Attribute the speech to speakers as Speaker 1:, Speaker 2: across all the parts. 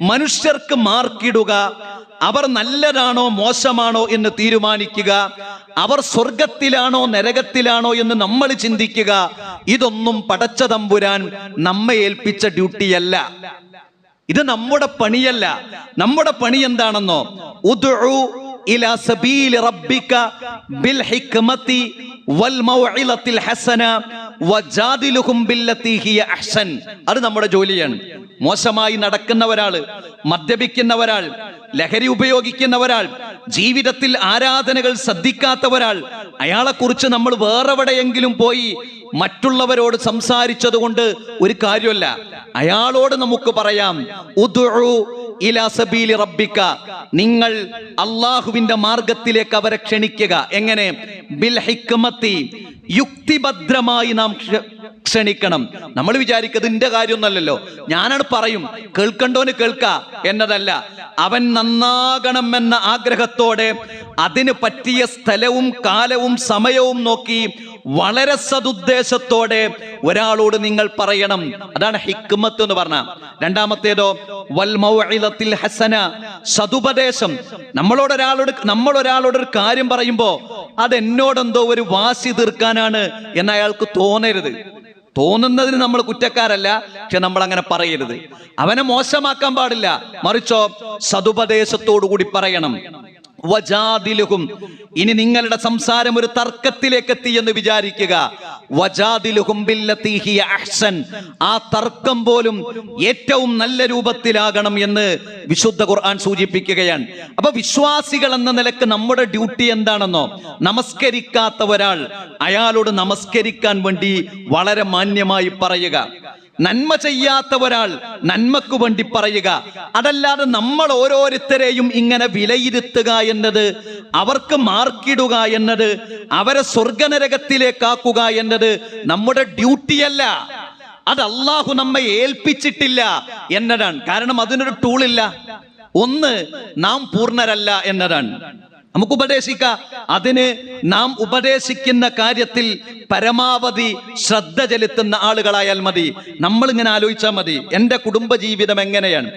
Speaker 1: മനുഷ്യർക്ക് മാർക്കിടുക അവർ നല്ലതാണോ മോശമാണോ എന്ന് തീരുമാനിക്കുക. അവർ സ്വർഗത്തിലാണോ നരകത്തിലാണോ എന്ന് നമ്മൾ ചിന്തിക്കുക. ഇതൊന്നും പടച്ച തമ്പുരാൻ നമ്മെ ഏൽപ്പിച്ച ഡ്യൂട്ടിയല്ല. ഇത് നമ്മുടെ പണിയല്ല. നമ്മുടെ പണി എന്താണെന്നോ? ഉദു സബീൽ ബിൽ വൽ മൗഇലത്തിൽ ഹസന. അത് നമ്മുടെ ജോലിയാണ്. മോശമായി നടക്കുന്ന ഒരാൾ മദ്യപിക്കുന്ന ഒരാൾ ലഹരി ഉപയോഗിക്കുന്ന ഒരാൾ ജീവിതത്തിൽ ആരാധനകൾ ശ്രദ്ധിക്കാത്ത ഒരാൾ അയാളെ കുറിച്ച് നമ്മൾ വേറെവിടെയെങ്കിലും പോയി മറ്റുള്ളവരോട് സംസാരിച്ചതുകൊണ്ട് ഒരു കാര്യമല്ല. അയാളോട് നമുക്ക് പറയാം ഉദ്ഉ ഇലാ സബീലി റബ്ബിക നിങ്ങൾ അള്ളാഹുവിന്റെ മാർഗത്തിലേക്ക് അവരെ ക്ഷണിക്കുക. എങ്ങനെ? ബിൽ ഹിക്മത്തി യുക്തിഭദ്രമായി നാം ക്ഷണിക്കണം. നമ്മൾ വിചാരിക്കുന്നത് എന്റെ കാര്യമൊന്നല്ലല്ലോ ഞാനാണ് പറയും കേൾക്കണ്ടോന് കേൾക്ക എന്നതല്ല. അവൻ നന്നാകണം എന്ന ആഗ്രഹത്തോടെ അതിന് പറ്റിയ സ്ഥലവും കാലവും സമയവും നോക്കി വളരെ സതുദ്ദേശത്തോടെ ഒരാളോട് നിങ്ങൾ പറയണം. അതാണ് ഹിക്മത്ത് എന്ന് പറഞ്ഞ രണ്ടാമത്തേതോ വൽ മൗഇലത്തിൽ ഹസന സതുപദേശം. നമ്മളോട് ഒരാളോട് നമ്മൾ ഒരാളോട് ഒരു കാര്യം പറയുമ്പോ അത് എന്നോടെന്തോ ഒരു വാശി തീർക്കാനാണ് എന്ന് അയാൾക്ക് തോന്നരുത്. തോന്നുന്നതിന് നമ്മൾ കുറ്റക്കാരല്ല പക്ഷെ നമ്മൾ അങ്ങനെ പറയരുത്. അവനെ മോശമാക്കാൻ പാടില്ല. മറിച്ചോ സതുപദേശത്തോടു കൂടി പറയണം. വജാദിലുഹും. ഇനി നിങ്ങളുടെ സംസാരം ഒരു തർക്കത്തിലേക്ക് എത്തി എന്ന് വിചാരിക്കുക. വജാദിലുഹും ബില്ലത്തി അഹ്സൻ. ആ തർക്കം പോലും ഏറ്റവും നല്ല രൂപത്തിലാകണം എന്ന് വിശുദ്ധ ഖുർആൻ സൂചിപ്പിക്കുകയാണ്. അപ്പൊ വിശ്വാസികൾ എന്ന നിലയ്ക്ക് നമ്മുടെ ഡ്യൂട്ടി എന്താണെന്നോ? നമസ്കരിക്കാത്ത ഒരാൾ അയാളോട് നമസ്കരിക്കാൻ വേണ്ടി വളരെ മാന്യമായി പറയുക. നന്മ ചെയ്യാത്ത ഒരാൾ നന്മക്ക് വേണ്ടി പറയുക. അതല്ലാതെ നമ്മൾ ഓരോരുത്തരെയും ഇങ്ങനെ വിലയിരുത്തുക എന്നത് അവർക്ക് മാർക്കിടുക എന്നത് അവരെ സ്വർഗനരകത്തിലേക്കാക്കുക എന്നത് നമ്മുടെ ഡ്യൂട്ടിയല്ല. അത് അള്ളാഹു നമ്മെ ഏൽപ്പിച്ചിട്ടില്ല എന്നതാണ്. കാരണം അതിനൊരു ടൂളില്ല ഒന്ന് നാം പൂർണരല്ല എന്നതാണ്. നമുക്ക് ഉപദേശിക്കാം അതിന് നാം ഉപദേശിക്കുന്ന കാര്യത്തിൽ പരമാവധി ശ്രദ്ധ ചെലുത്തുന്ന ആളുകളായാൽ മതി. നമ്മൾ ഇങ്ങനെ ആലോചിച്ചാൽ മതി എന്റെ കുടുംബ ജീവിതം എങ്ങനെയാണ്?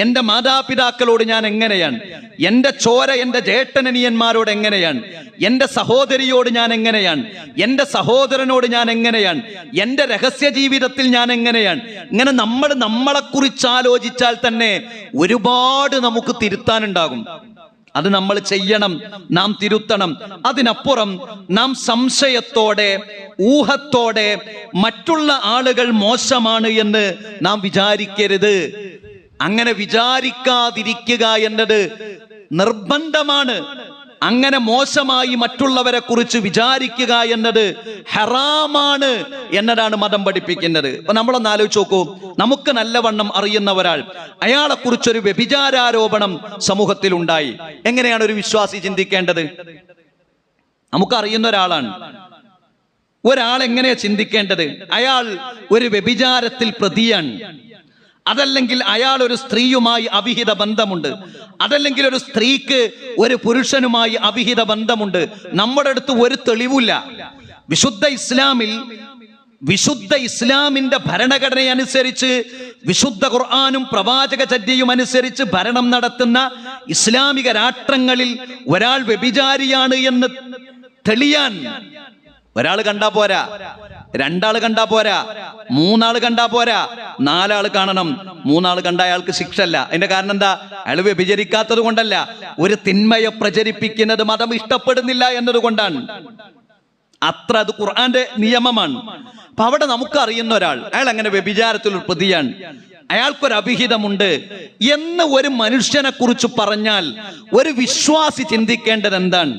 Speaker 1: എന്റെ മാതാപിതാക്കളോട് ഞാൻ എങ്ങനെയാണ്? എന്റെ ചോര എന്റെ ജേട്ടനനിയന്മാരോട് എങ്ങനെയാണ്? എന്റെ സഹോദരിയോട് ഞാൻ എങ്ങനെയാണ്? എന്റെ സഹോദരനോട് ഞാൻ എങ്ങനെയാണ്? എന്റെ രഹസ്യ ജീവിതത്തിൽ ഞാൻ എങ്ങനെയാണ്? ഇങ്ങനെ നമ്മൾ നമ്മളെക്കുറിച്ച് ആലോചിച്ചാൽ തന്നെ ഒരുപാട് നമുക്ക് തിരുത്താനുണ്ടാകും. അത് നമ്മൾ ചെയ്യണം നാം തിരുത്തണം. അതിനപ്പുറം നാം സംശയത്തോടെ ഊഹത്തോടെ മറ്റുള്ള ആളുകൾ മോശമാണ് എന്ന് നാം വിചാരിക്കരുത്. അങ്ങനെ വിചാരിക്കാതിരിക്കുക എന്നത് നിർബന്ധമാണ്. അങ്ങനെ മോശമായി മറ്റുള്ളവരെ കുറിച്ച് വിചാരിക്കുക എന്നത് ഹറാമാണ് എന്നതാണ് മതം പഠിപ്പിക്കുന്നത്. അപ്പൊ നമ്മളൊന്ന് ആലോചിച്ച് നോക്കൂ. നമുക്ക് നല്ലവണ്ണം അറിയുന്ന ഒരാൾ അയാളെ കുറിച്ചൊരു വ്യഭിചാരാരോപണം സമൂഹത്തിൽ ഉണ്ടായി എങ്ങനെയാണ് ഒരു വിശ്വാസി ചിന്തിക്കേണ്ടത്? നമുക്കറിയുന്ന ഒരാളാണ്. ഒരാൾ എങ്ങനെയാ ചിന്തിക്കേണ്ടത്? അയാൾ ഒരു വ്യഭിചാരത്തിൽ പ്രതിയാണ്. അതല്ലെങ്കിൽ അയാൾ ഒരു സ്ത്രീയുമായി അവിഹിത ബന്ധമുണ്ട്. അതല്ലെങ്കിൽ ഒരു സ്ത്രീക്ക് ഒരു പുരുഷനുമായി അവിഹിത ബന്ധമുണ്ട്. നമ്മുടെ അടുത്ത് ഒരു തെളിവില്ല. വിശുദ്ധ ഇസ്ലാമിൽ വിശുദ്ധ ഇസ്ലാമിന്റെ ഭരണഘടന അനുസരിച്ച് വിശുദ്ധ ഖുർആാനും പ്രവാചക ചര്യയും അനുസരിച്ച് ഭരണം നടത്തുന്ന ഇസ്ലാമിക രാഷ്ട്രങ്ങളിൽ ഒരാൾ വ്യഭിചാരിയാണ് എന്ന് തെളിയാൻ ഒരാൾ കണ്ടാ പോരാ. രണ്ടാൾ കണ്ടാ പോരാ. മൂന്നാൾ കണ്ടാ പോരാ. നാലാൾ കാണണം. മൂന്നാൾ കണ്ട അയാൾക്ക് ശിക്ഷല്ല അതിന്റെ കാരണം എന്താ? അയാൾ വ്യഭിചരിക്കാത്തത് കൊണ്ടല്ല. ഒരു തിന്മയെ പ്രചരിപ്പിക്കുന്നത് മതം ഇഷ്ടപ്പെടുന്നില്ല എന്നതുകൊണ്ടാണ് അത്ര അത് ഖുർആന്റെ നിയമമാണ്. അപ്പൊ അവിടെ നമുക്ക് അറിയുന്ന ഒരാൾ അയാൾ അങ്ങനെ വ്യഭിചാരത്തിൽ ഒരു പ്രതിയാണ്. അയാൾക്കൊരു അഭിഹിതമുണ്ട്. എന്ന് ഒരു മനുഷ്യനെ കുറിച്ച് പറഞ്ഞാൽ ഒരു വിശ്വാസി ചിന്തിക്കേണ്ടത് എന്താണ്?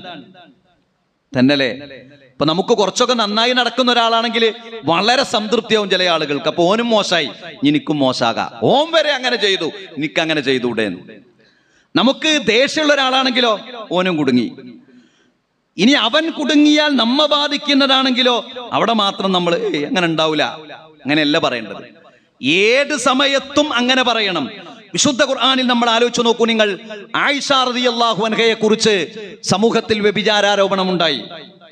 Speaker 1: തന്നല്ലേ ഇപ്പൊ നമുക്ക് കുറച്ചൊക്കെ നന്നായി നടക്കുന്ന ഒരാളാണെങ്കിൽ വളരെ സംതൃപ്തിയാവും ചില ആളുകൾക്ക്. അപ്പൊ ഓനും മോശമായി. എനിക്കും മോശാകാം ഓം വരെ അങ്ങനെ ചെയ്തു. എനിക്ക് അങ്ങനെ ചെയ്തൂടെ നമുക്ക് ദേഷ്യമുള്ള ഒരാളാണെങ്കിലോ ഓനും കുടുങ്ങി. ഇനി അവൻ കുടുങ്ങിയാൽ നമ്മ ബാധിക്കുന്നതാണെങ്കിലോ അവിടെ മാത്രം നമ്മൾ "ഏയ്, അങ്ങനെ ഉണ്ടാവില്ല അങ്ങനെയല്ല പറയേണ്ടത്. ഏത് സമയത്തും അങ്ങനെ പറയണം. വിശുദ്ധ ഖുർആാനിൽ നമ്മൾ ആലോചിച്ച് നോക്കൂ നിങ്ങൾ. ആയിഷ റളിയല്ലാഹു അൻഹയെ കുറിച്ച് സമൂഹത്തിൽ വ്യഭിചാരാരോപണം ഉണ്ടായി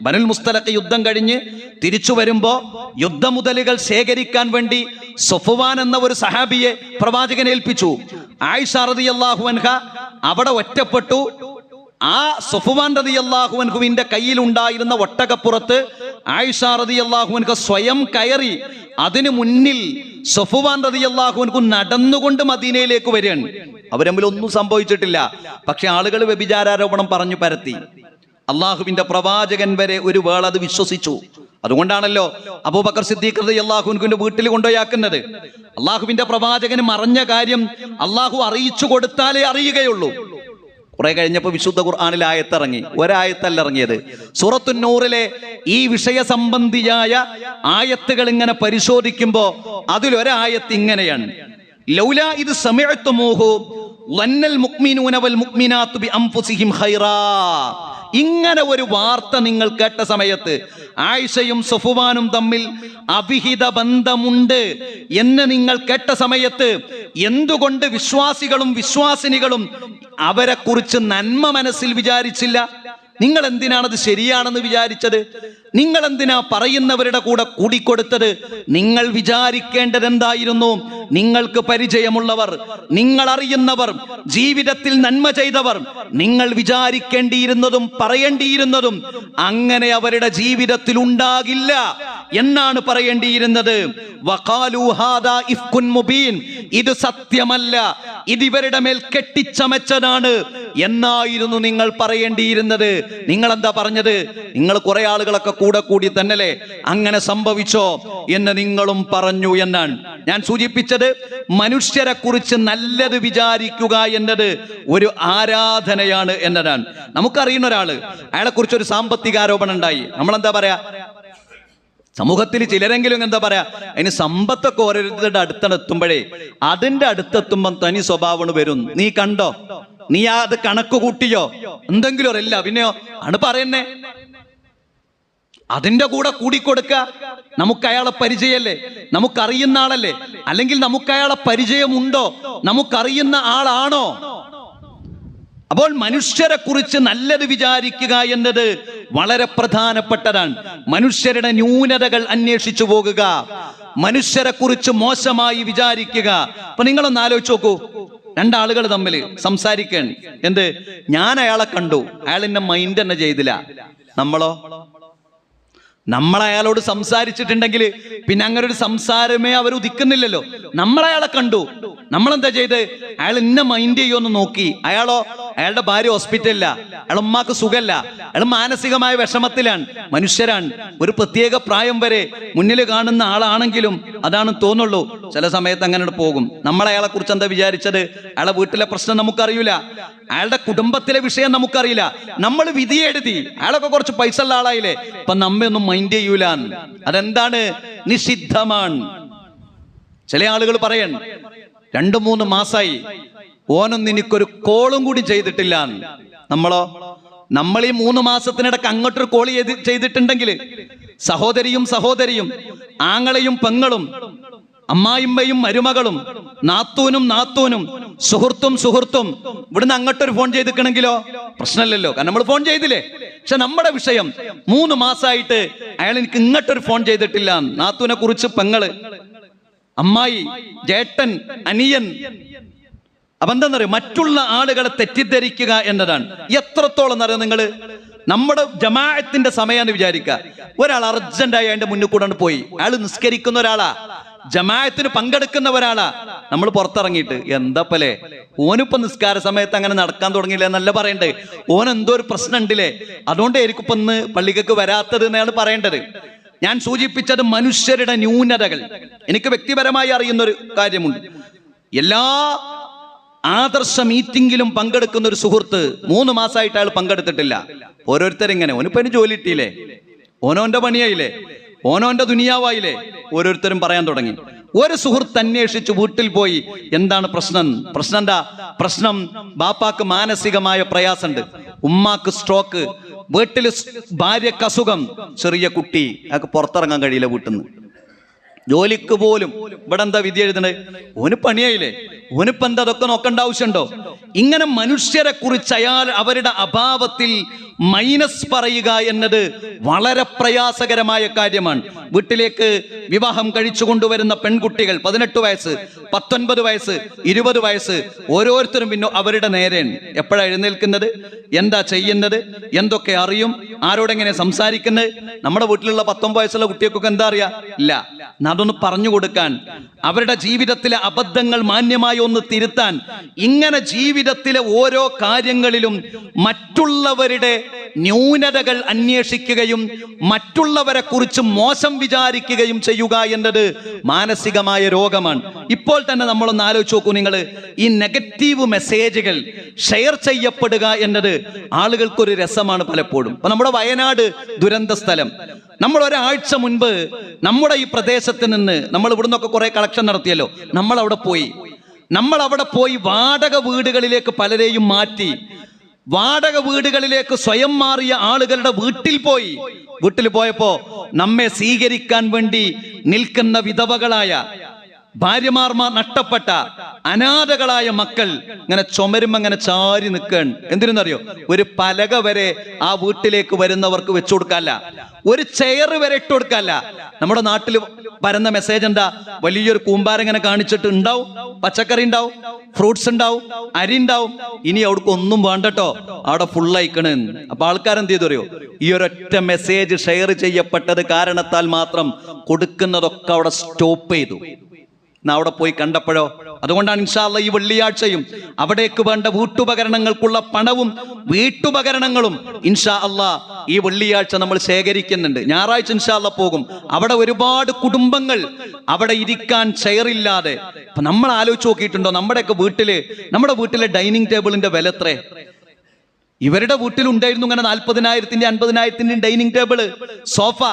Speaker 1: ബനുൽ മുസ്തലക്ക് യുദ്ധം കഴിഞ്ഞ് തിരിച്ചു വരുമ്പോ യുദ്ധമുതലുകൾ ശേഖരിക്കാൻ വേണ്ടി സൊഫുവാൻ എന്ന ഒരു സഹാബിയെ പ്രവാചകൻ ഏൽപ്പിച്ചു. ആയിഷ റളിയല്ലാഹു അൻഹ അവിടെ ഒറ്റപ്പെട്ടു. ആ സൊഫുവാൻ റളിയല്ലാഹു അൻഹുവിന്റെ കയ്യിലുണ്ടായിരുന്ന ഒട്ടകപ്പുറത്ത് ആയിഷ റളിയല്ലാഹു അൻഹ സ്വയം കയറി അതിനു മുന്നിൽ സഫുവാൻ റതി അൻഹു നടന്നുകൊണ്ട് മദീനയിലേക്ക് വരികയാണ്. അവരമ്മിൽ ഒന്നും സംഭവിച്ചിട്ടില്ല. പക്ഷെ ആളുകൾ വ്യഭിചാരോപണം പറഞ്ഞു പരത്തി. അള്ളാഹുവിന്റെ പ്രവാചകൻ വരെ ഒരു വേള അത് വിശ്വസിച്ചു. അതുകൊണ്ടാണല്ലോ അബൂബക്കർ സിദ്ദീഖ് റതി അള്ളാഹുവിന്റെ വീട്ടിൽ കൊണ്ടുപോയാക്കുന്നത്. അള്ളാഹുവിന്റെ പ്രവാചകന് മറഞ്ഞ കാര്യം അള്ളാഹു അറിയിച്ചു കൊടുത്താലേ അറിയുകയുള്ളൂ. കുറെ കഴിഞ്ഞപ്പോൾ വിശുദ്ധ ഖുർആാനിൽ ആയത്തിറങ്ങി. ഒരായത്തല്ല ഇറങ്ങിയത്. സൂറത്തു നൂറിലെ ഈ വിഷയ സംബന്ധിയായ ആയത്തുകൾ ഇങ്ങനെ പരിശോധിക്കുമ്പോൾ അതിലൊരായത്ത് ഇങ്ങനെയാണ്. ലൗല ഇത് സമയത്തുമോഹു വന്നൽ മുക്മിനൂന വൽ മുക്മിനാത്തു ബി അംഫുസിഹിം ഖൈറാ. ഇങ്ങനെ ഒരു വാർത്ത നിങ്ങൾ കേട്ട സമയത്ത് ആയിഷയും സുഫുവാനും തമ്മിൽ അവിഹിത ബന്ധമുണ്ട് എന്ന് നിങ്ങൾ കേട്ട സമയത്ത് എന്തുകൊണ്ട് വിശ്വാസികളും വിശ്വാസിനികളും അവരെ കുറിച്ച് നന്മ മനസ്സിൽ വിചാരിച്ചില്ല? നിങ്ങൾ എന്തിനാണത് ശരിയാണെന്ന് വിചാരിച്ചത്? നിങ്ങൾ എന്തിനാ പറയുന്നവരുടെ കൂടെ കൂടിക്കൊടുത്തത്? നിങ്ങൾ വിചാരിക്കേണ്ടത് എന്തായിരുന്നു നിങ്ങൾക്ക് പരിചയമുള്ളവർ നിങ്ങൾ അറിയുന്നവർ ജീവിതത്തിൽ നന്മ ചെയ്തവർ നിങ്ങൾ വിചാരിക്കേണ്ടിയിരുന്നതും പറയേണ്ടിയിരുന്നതും അങ്ങനെ അവരുടെ ജീവിതത്തിൽ ഉണ്ടാകില്ല എന്നാണ് പറയേണ്ടിയിരുന്നത്. ഇത് സത്യമല്ല. ഇത് മേൽ കെട്ടിച്ചമച്ചതാണ്. എന്നായിരുന്നു നിങ്ങൾ പറയേണ്ടിയിരുന്നത്? നിങ്ങൾ എന്താ പറഞ്ഞത്? നിങ്ങൾ കുറെ ആളുകളൊക്കെ കൂടെ കൂടി തന്നല്ലേ അങ്ങനെ സംഭവിച്ചോ എന്ന് നിങ്ങളും പറഞ്ഞു എന്നാണ്. ഞാൻ സൂചിപ്പിച്ചത് മനുഷ്യരെ കുറിച്ച് നല്ലത് വിചാരിക്കുക എന്നത് ഒരു ആരാധനയാണ് എന്നതാണ്. നമുക്കറിയുന്ന ഒരാൾ അയാളെ കുറിച്ച് ഒരു സാമ്പത്തിക ആരോപണം ഉണ്ടായി. നമ്മൾ എന്താ പറയാ? സമൂഹത്തിൽ ചിലരെങ്കിലും എന്താ പറയാ? അതിന് സമ്പത്തൊക്കെ ഓരോരുത്തരുടെ അടുത്തെത്തുമ്പോഴേ അതിന്റെ അടുത്തെത്തുമ്പം തനി സ്വഭാവം വരും. നീ കണ്ടോ? നീ അത് കണക്ക് കൂട്ടിയോ? എന്തെങ്കിലും അറിയില്ല. പിന്നെയോ ആണ് പറയുന്നേ? അതിന്റെ കൂടെ കൂടിക്കൊടുക്ക. നമുക്ക് അയാളെ പരിചയല്ലേ നമുക്കറിയുന്ന ആളല്ലേ? അല്ലെങ്കിൽ നമുക്ക് അയാളെ പരിചയമുണ്ടോ? നമുക്കറിയുന്ന ആളാണോ? അപ്പോൾ മനുഷ്യരെ കുറിച്ച് നല്ലത് വിചാരിക്കുക എന്നത് വളരെ പ്രധാനപ്പെട്ടതാണ്. മനുഷ്യരുടെ ന്യൂനതകൾ അന്വേഷിച്ചു പോകുക. മനുഷ്യരെ കുറിച്ച് മോശമായി വിചാരിക്കുക. അപ്പൊ നിങ്ങളൊന്ന് ആലോചിച്ച് നോക്കൂ. രണ്ടാളുകൾ തമ്മിൽ സംസാരിക്കാൻ എന്ത്? ഞാൻ അയാളെ കണ്ടു. അയാൾ എന്നെ മൈൻഡ് തന്നെ ചെയ്തില്ല. നമ്മളോ? നമ്മൾ അയാളോട് സംസാരിച്ചിട്ടുണ്ടെങ്കിൽ പിന്നെ അങ്ങനെ ഒരു സംസാരമേ അവർ ഉദിക്കുന്നില്ലല്ലോ. നമ്മൾ അയാളെ കണ്ടു. നമ്മൾ എന്താ ചെയ്ത്? അയാൾ ഇന്ന മൈൻഡ് ചെയ്യുമെന്ന് നോക്കി. അയാളോ? അയാളുടെ ഭാര്യ ഹോസ്പിറ്റലില്ല അയാൾ ഉമ്മാക്ക് സുഖല്ല അയാൾ മാനസികമായ വിഷമത്തിലാണ്. മനുഷ്യരാണ്. ഒരു പ്രത്യേക പ്രായം വരെ മുന്നിൽ കാണുന്ന ആളാണെങ്കിലും അതാണ് തോന്നുള്ളൂ. ചില സമയത്ത് അങ്ങനെ പോകും. നമ്മൾ അയാളെ കുറിച്ച് എന്താ വിചാരിച്ചത്? അയാളെ വീട്ടിലെ പ്രശ്നം നമുക്കറിയില്ല അയാളുടെ കുടുംബത്തിലെ വിഷയം നമുക്കറിയില്ല. നമ്മൾ വിധി എഴുതി. അയാളൊക്കെ കുറച്ച് പൈസ ഉള്ള ആളായില്ലേ? ഇപ്പൊ നമ്മയൊന്നും മൈൻഡ് ചെയ്യൂല അതെന്താണ്? നിഷിദ്ധമാണ്. ചില ആളുകൾ പറയണം. രണ്ടു മൂന്ന് മാസായി. ഓനൊന്നും എനിക്കൊരു കോളും കൂടി ചെയ്തിട്ടില്ല നമ്മളോ? നമ്മൾ ഈ മൂന്ന് മാസത്തിനിടക്ക് അങ്ങോട്ടൊരു കോൾ ചെയ്ത് ചെയ്തിട്ടുണ്ടെങ്കിൽ സഹോദരിയും സഹോദരിയും ആങ്ങളെയും പെങ്ങളും അമ്മായിമ്മയും മരുമകളും നാത്തൂനും നാത്തൂനും സുഹൃത്തും സുഹൃത്തും ഇവിടുന്ന് അങ്ങോട്ടൊരു ഫോൺ ചെയ്തിക്കണെങ്കിലോ? പ്രശ്നമില്ലല്ലോ. കാരണം നമ്മൾ ഫോൺ ചെയ്തില്ലേ? പക്ഷെ നമ്മുടെ വിഷയം മൂന്ന് മാസമായിട്ട് അയാൾ എനിക്ക് ഇങ്ങോട്ടൊരു ഫോൺ ചെയ്തിട്ടില്ല നാത്തൂനെ കുറിച്ച് പെങ്ങൾ അമ്മായി ജേട്ടൻ അനിയൻ അപ്പൊ എന്താന്നറിയോ? മറ്റുള്ള ആളുകളെ തെറ്റിദ്ധരിക്കുക എന്നതാണ്. എത്രത്തോളം എന്നറിയാം നിങ്ങൾ നമ്മുടെ ജമാഅത്തിന്റെ സമയമാണ് വിചാരിക്കുക. ഒരാൾ അർജന്റായി അതിന്റെ മുന്നിൽ കൂടെ പോയി. അയാൾ നിസ്കരിക്കുന്ന ഒരാളാ. ജമാഅത്തിന് പങ്കെടുക്കുന്ന ഒരാളാ. നമ്മൾ പുറത്തിറങ്ങിയിട്ട് എന്താപ്പല്ലേ ഓനിപ്പോ നിസ്കാര സമയത്ത് അങ്ങനെ നടക്കാൻ തുടങ്ങിയില്ല? എന്നല്ല പറയണ്ടേ. ഓൻ എന്തോ ഒരു പ്രശ്നം ഉണ്ടില്ലേ? അതുകൊണ്ടായിരിക്കും ഇപ്പൊ ഇന്ന് പള്ളികൾക്ക് വരാത്തത് എന്നാണ് പറയേണ്ടത്. ഞാൻ സൂചിപ്പിച്ചത് മനുഷ്യരുടെ ന്യൂനതകൾ. എനിക്ക് വ്യക്തിപരമായി അറിയുന്ന ഒരു കാര്യമുണ്ട്. എല്ലാ ആദർശ മീറ്റിംഗിലും പങ്കെടുക്കുന്ന ഒരു സുഹൃത്ത് മൂന്ന് മാസമായിട്ട് അയാൾ പങ്കെടുത്തിട്ടില്ല. ഓരോരുത്തരിങ്ങനെ. ഓനിപ്പോ അതിന് ജോലി ഇട്ടില്ലേ ഓനോന്റെ പണിയായില്ലേ? ഓനോന്റെ ദുനിയാവായില്ലേ? ഓരോരുത്തരും പറയാൻ തുടങ്ങി. ഒരു സുഹൃത്ത് അന്വേഷിച്ച് വീട്ടിൽ പോയി എന്താണ് പ്രശ്നം? പ്രശ്നം എന്താ? പ്രശ്നം ബാപ്പാക്ക് മാനസികമായ പ്രയാസമുണ്ട്. ഉമ്മാക്ക് സ്ട്രോക്ക് വീട്ടിൽ ഭാര്യക്ക് അസുഖം ചെറിയ കുട്ടി അയാൾക്ക് പുറത്തിറങ്ങാൻ കഴിയില്ല വീട്ടിൽ നിന്ന് ജോലിക്ക് പോലും ഇവിടെ എന്താ വിധി എഴുതണേ ഓന് പണിയായില്ലേ? ഓനിപ്പോ അതൊക്കെ നോക്കേണ്ട ആവശ്യമുണ്ടോ? ഇങ്ങനെ മനുഷ്യരെ കുറിച്ച് അയാൾ അവരുടെ അഭാവത്തിൽ മൈനസ് പറയുക എന്നത് വളരെ പ്രയാസകരമായ കാര്യമാണ്. വീട്ടിലേക്ക് വിവാഹം കഴിച്ചു കൊണ്ടുവരുന്ന പെൺകുട്ടികൾ പതിനെട്ട് വയസ്സ് പത്തൊൻപത് വയസ്സ് ഇരുപത് വയസ്സ് ഓരോരുത്തരും പിന്നെ അവരുടെ നേരെയാണ്. എപ്പോഴാണ് എഴുന്നേൽക്കുന്നത്? എന്താ ചെയ്യുന്നത്? എന്തൊക്കെ അറിയും? ആരോടെങ്ങനെ സംസാരിക്കുന്നത്? നമ്മുടെ വീട്ടിലുള്ള പത്തൊമ്പത് വയസ്സുള്ള കുട്ടികൾക്കൊക്കെ എന്താ അറിയാ? ഇല്ല. അതൊന്ന് പറഞ്ഞു കൊടുക്കാൻ. അവരുടെ ജീവിതത്തിലെ അബദ്ധങ്ങൾ മാന്യമായി ഒന്ന് തിരുത്താൻ. ഇങ്ങനെ ജീവിതത്തിലെ ഓരോ കാര്യങ്ങളിലും മറ്റുള്ളവരുടെ ന്യൂനതകൾ അന്വേഷിക്കുകയും മറ്റുള്ളവരെ കുറിച്ച് മോശം വിചാരിക്കുകയും ചെയ്യുക എന്നത് മാനസികമായ രോഗമാണ്. ഇപ്പോൾ തന്നെ നമ്മളൊന്ന് ആലോചിച്ച് നോക്കൂ നിങ്ങൾ ഈ നെഗറ്റീവ് മെസ്സേജുകൾ ഷെയർ ചെയ്യപ്പെടുക എന്നത് ആളുകൾക്കൊരു രസമാണ് പലപ്പോഴും. അപ്പൊ നമ്മുടെ വയനാട് ദുരന്ത സ്ഥലം. നമ്മൾ ഒരാഴ്ച മുൻപ് നമ്മുടെ ഈ പ്രദേശത്ത് നിന്ന് നമ്മൾ ഇവിടുന്നൊക്കെ കുറെ കളക്ഷൻ നടത്തിയല്ലോ. നമ്മൾ അവിടെ പോയി. നമ്മൾ അവിടെ പോയി വാടക വീടുകളിലേക്ക് പലരെയും മാറ്റി. വാടക വീടുകളിലേക്ക് സ്വയം മാറിയ ആളുകളുടെ വീട്ടിൽ പോയി. വീട്ടിൽ പോയപ്പോ നമ്മെ സ്വീകരിക്കാൻ വേണ്ടി നിൽക്കുന്ന വിധവകളായ ഭാര്യമാർ നഷ്ടപ്പെട്ട അനാഥകളായ മക്കൾ ഇങ്ങനെ ചുമരും അങ്ങനെ ചാരി നിൽക്കാൻ എന്തിനെന്നറിയോ? ഒരു പലക വരെ ആ വീട്ടിലേക്ക് വരുന്നവർക്ക് വെച്ചു കൊടുക്കല്ല ഒരു ചെയർ വരെ ഇട്ട് കൊടുക്കല്ല നമ്മുടെ നാട്ടിൽ വരുന്ന മെസ്സേജ് എന്താ? വലിയൊരു കൂമ്പാരം ഇങ്ങനെ കാണിച്ചിട്ട് ഉണ്ടാവും പച്ചക്കറി ഉണ്ടാവും ഫ്രൂട്ട്സ് ഉണ്ടാവും അരി ഉണ്ടാവും. ഇനി അവിടേക്ക് ഒന്നും വേണ്ടട്ടോ. അവിടെ ഫുൾ അയക്കണെന്ന് അപ്പൊ ആൾക്കാരെന്ത് ചെയ്തു അറിയോ ഈ ഒരൊറ്റ മെസ്സേജ് ഷെയർ ചെയ്യപ്പെട്ടത് കാരണത്താൽ മാത്രം കൊടുക്കുന്നതൊക്കെ അവിടെ സ്റ്റോപ്പ് ചെയ്തു. അവിടെ പോയി കണ്ടപ്പോഴോ? അതുകൊണ്ടാണ് ഇൻഷാല്ല ഈ വെള്ളിയാഴ്ചയും അവിടേക്ക് വേണ്ട വീട്ടുപകരണങ്ങൾക്കുള്ള പണവും വീട്ടുപകരണങ്ങളും ഇൻഷാ അല്ല ഈ വെള്ളിയാഴ്ച നമ്മൾ ശേഖരിക്കുന്നുണ്ട്. ഞായറാഴ്ച ഇൻഷാ അല്ലാ പോകും. അവിടെ ഒരുപാട് കുടുംബങ്ങൾ അവിടെ ഇരിക്കാൻ ചെയറില്ലാതെ. നമ്മൾ ആലോചിച്ച് നോക്കിയിട്ടുണ്ടോ? നമ്മുടെയൊക്കെ വീട്ടിൽ നമ്മുടെ വീട്ടിലെ ഡൈനിങ് ടേബിളിന്റെ വില എത്രേ ഇവരുടെ വീട്ടിലുണ്ടായിരുന്നു ഇങ്ങനെ നാൽപ്പതിനായിരത്തിന്റെ അൻപതിനായിരത്തിന്റെ ഡൈനിങ് ടേബിൾ സോഫ.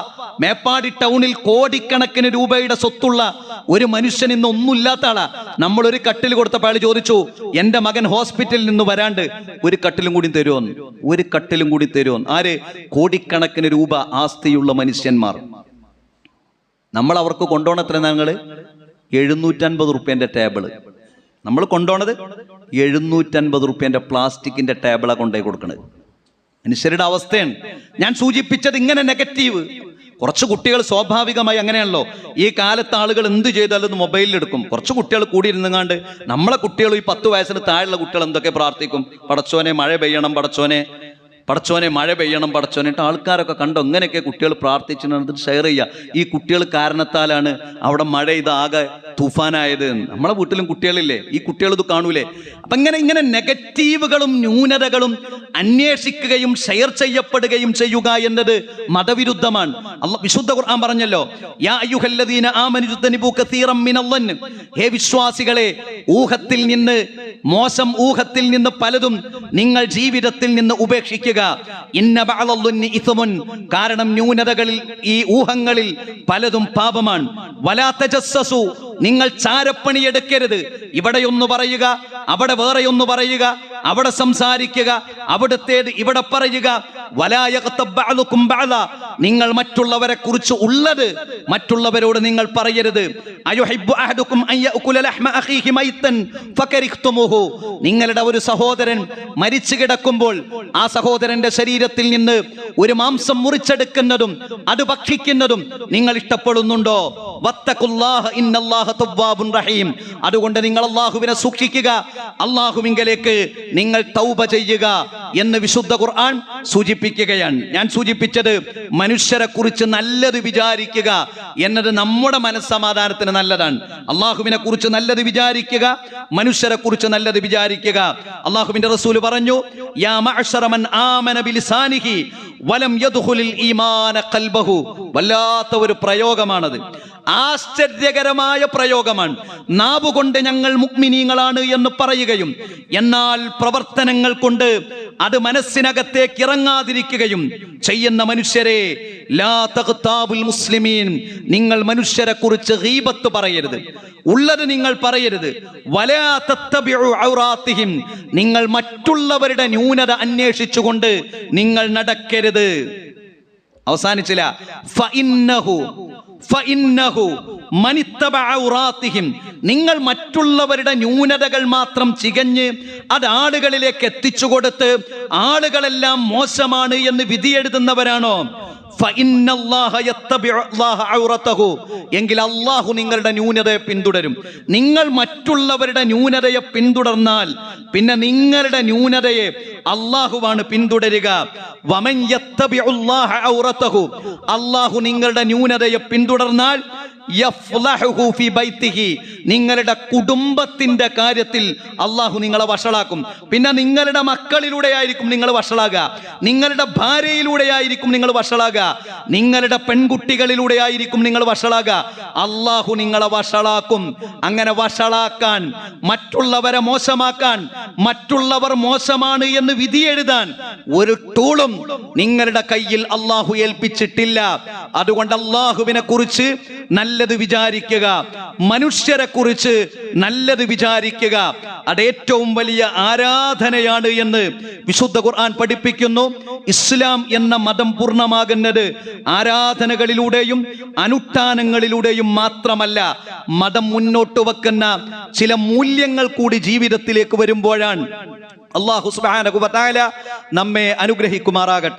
Speaker 1: മേപ്പാടി ടൗണിൽ കോടിക്കണക്കിന് രൂപയുടെ സ്വത്തുള്ള ഒരു മനുഷ്യൻ ഇന്ന് ഒന്നുമില്ലാത്ത ആളാ. നമ്മൾ ഒരു കട്ടിൽ കൊടുത്തപ്പോൾ അയാൾ ചോദിച്ചു എന്റെ മകൻ ഹോസ്പിറ്റലിൽ നിന്ന് വരാണ്ട് ഒരു കട്ടിലും കൂടി തരുമോന്ന് ഒരു കട്ടിലും കൂടി തരുമോന്ന് ആര്? കോടിക്കണക്കിന് രൂപ ആസ്തിയുള്ള മനുഷ്യന്മാർ. നമ്മൾ അവർക്ക് കൊണ്ടുപോകണത്ര ഞങ്ങൾ എഴുന്നൂറ്റൻപത് റുപ്യന്റെ ടേബിൾ. നമ്മൾ കൊണ്ടുപോണത്? എഴുന്നൂറ്റൻപത് റുപ്യന്റെ പ്ലാസ്റ്റിക്കിന്റെ ടേബിളാണ് കൊണ്ടുപോയി കൊടുക്കുന്നത് മനുഷ്യരുടെ അവസ്ഥയാണ്. ഞാൻ സൂചിപ്പിച്ചത് ഇങ്ങനെ നെഗറ്റീവ് കുറച്ച് കുട്ടികൾ സ്വാഭാവികമായി അങ്ങനെയാണല്ലോ. ഈ കാലത്ത് ആളുകൾ എന്ത് ചെയ്താലും മൊബൈലിലെടുക്കും കുറച്ച് കുട്ടികൾ കൂടി നമ്മളെ കുട്ടികൾ ഈ പത്ത് വയസ്സിന് താഴെയുള്ള കുട്ടികൾ എന്തൊക്കെ പ്രാർത്ഥിക്കും? പടച്ചോനെ മഴ പെയ്യണം പടച്ചോനെ. പടച്ചോനെ മഴ പെയ്യണം പടച്ചോനെ. ആൾക്കാരൊക്കെ കണ്ടോ ഇങ്ങനെയൊക്കെ കുട്ടികൾ പ്രാർത്ഥിച്ചിട്ട് ഷെയർ ചെയ്യുക. ഈ കുട്ടികൾ കാരണത്താലാണ് അവിടെ മഴ ഇതാകെ. തൂഫാനായത്. നമ്മളെ വീട്ടിലും കുട്ടികളില്ലേ? ഈ കുട്ടികൾ ഇത് കാണൂലേ? അപ്പൊ ഇങ്ങനെ ഇങ്ങനെ നെഗറ്റീവുകളും ന്യൂനതകളും അന്വേഷിക്കുകയും ഷെയർ ചെയ്യപ്പെടുകയും ചെയ്യുക എന്നത് മതവിരുദ്ധമാണ്. വിശുദ്ധ ഖുർആൻ പറഞ്ഞല്ലോ യാ അയ്യുഹല്ലദീന ഹേ വിശ്വാസികളെ ഊഹത്തിൽ നിന്ന് മോശം ഊഹത്തിൽ നിന്ന് പലതും നിങ്ങൾ ജീവിതത്തിൽ നിന്ന് ഉപേക്ഷിക്കുക. ഇന്ന കാരണം ന്യൂനതകളിൽ ഈ ഊഹങ്ങളിൽ പലതും പാപമാണ്. വലാ തജസ്സസു ചാരപ്പണി എടുക്കരുത്. ഇവിടെയൊന്ന് പറയുക അവിടെ വേറെയൊന്ന് പറയുക അവിടെ സംസാരിക്കുക അവിടുത്തേത് ഇവിടെ പറയുക. നിങ്ങൾ മറ്റുള്ളവരെ കുറിച്ച് ഉള്ളത് മറ്റുള്ളവരോട് നിങ്ങൾ പറയരുത്. നിങ്ങളുടെ ഒരു സഹോദരൻ മരിച്ചു കിടക്കുമ്പോൾ ആ സഹോദരന്റെ ശരീരത്തിൽ നിന്ന് ഒരു മാംസം മുറിച്ചെടുക്കുന്നതും അത് ഭക്ഷിക്കുന്നതും നിങ്ങൾ ഇഷ്ടപ്പെടുന്നുണ്ടോ? അതുകൊണ്ട് നിങ്ങൾ അള്ളാഹുവിനെ സൂക്ഷിക്കുക. അള്ളാഹുവിങ്കലേക്ക് നിങ്ങൾ തൗബ ചെയ്യുക എന്ന് വിശുദ്ധ ഖുർആൻ സൂചിപ്പിക്കുകയാണ്. ഞാൻ സൂചിപ്പിച്ചത് മനുഷ്യരെ കുറിച്ച് നല്ലത് വിചാരിക്കുക എന്നത് നമ്മുടെ മനസ്സമാധാനത്തിന് നല്ലതാണ്. അള്ളാഹുവിനെ കുറിച്ച് നല്ലത് വിചാരിക്കുക മനുഷ്യരെ കുറിച്ച് നല്ലത് വിചാരിക്കുക. അള്ളാഹുവിന്റെ റസൂൽ പറഞ്ഞു യാ ആമന വലം യദ്ഖുലിൽ ഈമാന ഖൽബഹു. വല്ലാത്ത ഒരു പ്രയോഗമാണത്. ആശ്ചര്യകരമായ പ്രയോഗമാണ്. നാവുകൊണ്ട് ഞങ്ങൾ മുക്മിനീങ്ങളാണ് എന്ന് പറയുകയും എന്നാൽ പ്രവർത്തനങ്ങൾ കൊണ്ട് അത് മനസ്സിനകത്തേക്ക് ഇറങ്ങാതിരിക്കുകയും ചെയ്യുന്ന മനുഷ്യരെ ലാ മുസ്ലിമീൻ നിങ്ങൾ മനുഷ്യരെ കുറിച്ച് ഗീബത്ത് പറയരുത്. ഉള്ളത് നിങ്ങൾ പറയരുത്. വലാ ഔറാത്തിഹിം നിങ്ങൾ മറ്റുള്ളവരുടെ ന്യൂനത അന്വേഷിച്ചുകൊണ്ട് നിങ്ങൾ നടക്കരുത്. അവസാനിച്ചില്ല. ഫഇന്നഹു. നിങ്ങൾ മറ്റുള്ളവരുടെ ന്യൂനതകൾ മാത്രം ചികഞ്ഞ് അത് ആളുകളിലേക്ക് എത്തിച്ചു കൊടുത്ത് ആളുകളെല്ലാം മോശമാണ് എന്ന് വിധിയെഴുതുന്നവരാണോ? എങ്കിൽ അള്ളാഹു നിങ്ങളുടെ ന്യൂനതയെ പിന്തുടരും നിങ്ങൾ മറ്റുള്ളവരുടെ ന്യൂനതയെ പിന്തുടർന്നാൽ പിന്നെ നിങ്ങളുടെ ന്യൂനതയെ അള്ളാഹുവാണ് പിന്തുടരുക. അള്ളാഹു നിങ്ങളുടെ ന്യൂനതയെ പിന്തുടർന്നാൽ. നിങ്ങളുടെ കുടുംബത്തിന്റെ കാര്യത്തിൽ അള്ളാഹു നിങ്ങളെ വഷളാക്കും. പിന്നെ നിങ്ങളുടെ മക്കളിലൂടെ ആയിരിക്കും നിങ്ങൾ വഷളാകുക. നിങ്ങളുടെ ഭാര്യയിലൂടെ ആയിരിക്കും നിങ്ങൾ വഷളാകുക. നിങ്ങളുടെ പെൺകുട്ടികളിലൂടെ ആയിരിക്കും നിങ്ങൾ വഷളാകുക. അള്ളാഹു നിങ്ങളെ വഷളാക്കും. അങ്ങനെ വഷളാക്കാൻ മറ്റുള്ളവരെ മോശമാക്കാൻ മറ്റുള്ളവർ മോശമാണ് എന്ന് വിധി എഴുതാൻ ഒരു ടൂളും നിങ്ങളുടെ കയ്യിൽ അള്ളാഹു ഏൽപ്പിച്ചിട്ടില്ല. അതുകൊണ്ട് അള്ളാഹുവിനെ കുറിച്ച് നല്ലത് വിചാരിക്കുക. മനുഷ്യരെ കുറിച്ച് നല്ലത് വിചാരിക്കുക. അത് ഏറ്റവും വലിയ ആരാധനയാണ് എന്ന് വിശുദ്ധ ഖുർആൻ പഠിപ്പിക്കുന്നു. ഇസ്ലാം എന്ന മതം പൂർണമാകുന്നത് ആരാധനകളിലൂടെയും അനുഷ്ഠാനങ്ങളിലൂടെയും മാത്രമല്ല മതം മുന്നോട്ട് വെക്കുന്ന ചില മൂല്യങ്ങൾ കൂടി ജീവിതത്തിലേക്ക് വരുമ്പോഴാണ്. അള്ളാഹു വ നമ്മെ അനുഗ്രഹിക്കുമാറാകട്ടെ.